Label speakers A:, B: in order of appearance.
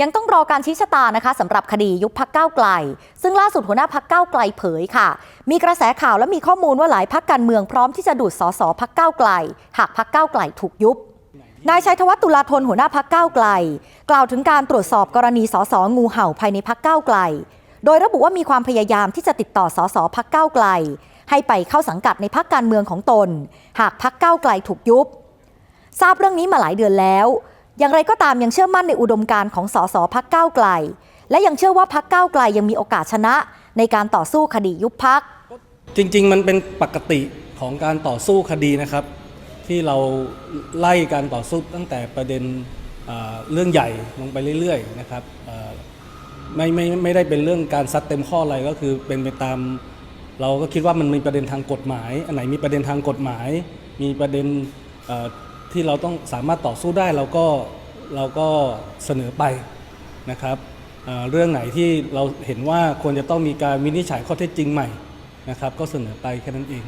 A: ยังต้องรอการชี้ชะตานะคะสำหรับคดียุบพักก้าวไกล ซึ่งล่าสุดหัวหน้าพักก้าวไกลเผยค่ะ มีกระแสข่าวและมีข้อมูลว่าหลายพักการเมืองพร้อมที่จะดูดสสพักก้าวไกล หากพักก้าวไกลถูกยุบนายชัยธวัฒน์ตุลาธนหัวหน้าพักก้าวไกล กล่าวถึงการตรวจสอบกรณีสสงูเห่าภายในพักก้าวไกล โดยระบุว่ามีความพยายามที่จะติดต่อสสพักก้าวไกล ให้ไปเข้าสังกัดในพักการเมืองของตน หากพักก้าวไกลถูกยุบทราบเรื่องนี้มาหลายเดือนแล้ว อย่างไรก็ตามยังเชื่อมั่นในอุดมการณ์ของสสพักก้าวไกล และยังเชื่อว่าพักก้าวไกลยังมีโอกาสชนะ ในการต่อสู้คดียุบพัก
B: จริง ๆ มันเป็นปกติของการต่อสู้คดีนะครับ ที่เราไล่การต่อสู้ตั้งแต่ประเด็นเเรื่องใหญ่ลงไปเรื่อยๆนะครับไม่ไม่ไม่ได้เป็นเรื่องการซัดเต็มข้ออะไรก็คือเป็นไปตาม เราก็คิดว่ามันมีประเด็นทางกฎหมาย อันไหนมีประเด็นทางกฎหมาย มีประเด็น ที่เราต้องสามารถต่อสู้ได้เราก็เราก็เสนอไปนะครับเเรื่องไหนที่เราเห็นว่าควรจะต้องมีการวินิจฉัยข้อเท็จจริงใหม่นะครับ ก็เสนอไปแค่นั้นเอง